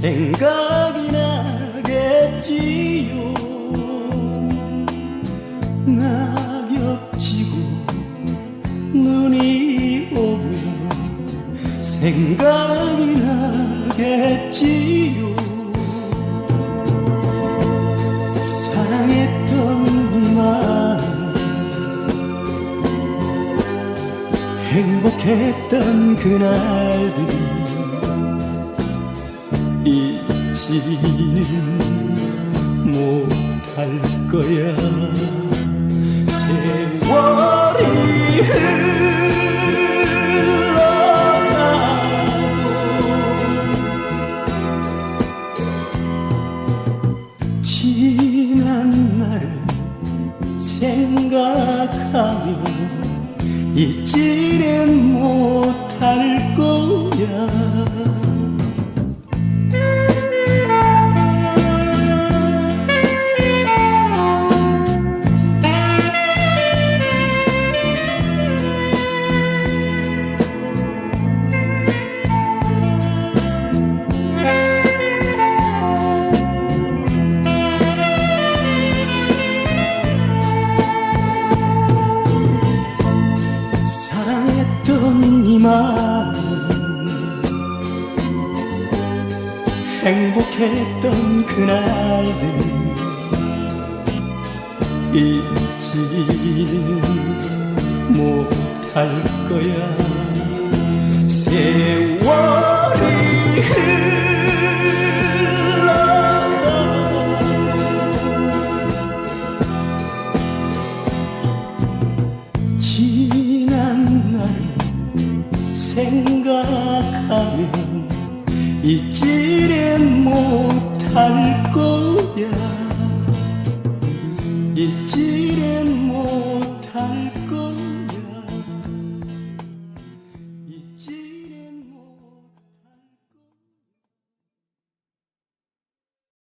생각이 나겠지요. 낙엽 지고 눈이 오면 생각이 나겠지요. 사랑했던 이만 행복했던 그날들 지는 못할 거야. 세월이 흘러가도 지난 날을 생각하면 잊지는 못할 행복했던 그날들. 잊지는 못할 거야. 세월이 흘러가도 지난 날을 생각하면 잊지 good.